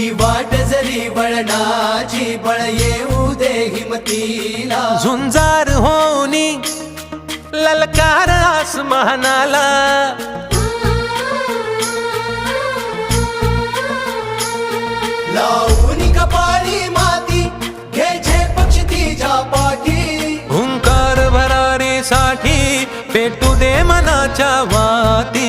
ही वाट जरी वळणाची बळ येऊ दे हिमतीला. झुंजार होनी ललकार आसमानाला. लावून कपाळी माती घ्यायचे पक्ष तिच्या पाठी. हुंकार भरारीसाठी पेटू दे मनाच्या वाती.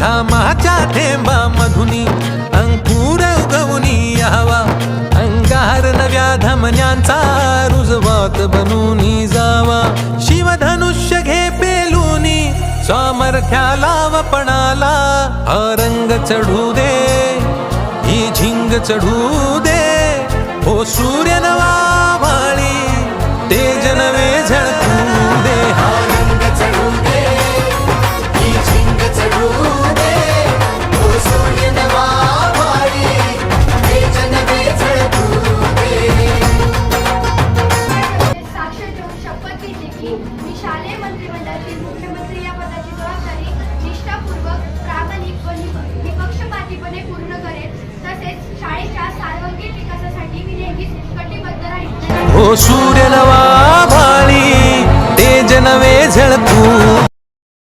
घामाच्या थेंबा मधुनी अंकुर उगवनी यावा. अंगार नव्या धमन्यांचा रुजवात बनूनी जावा. शिवधनुष्य घे पेलूनी सामर्थ्याला वपणाला हा रंग चढू दे. ही झिंग चढू दे. हो सूर्य नवा सूर्य नवा भाळी तेज नवे झळकू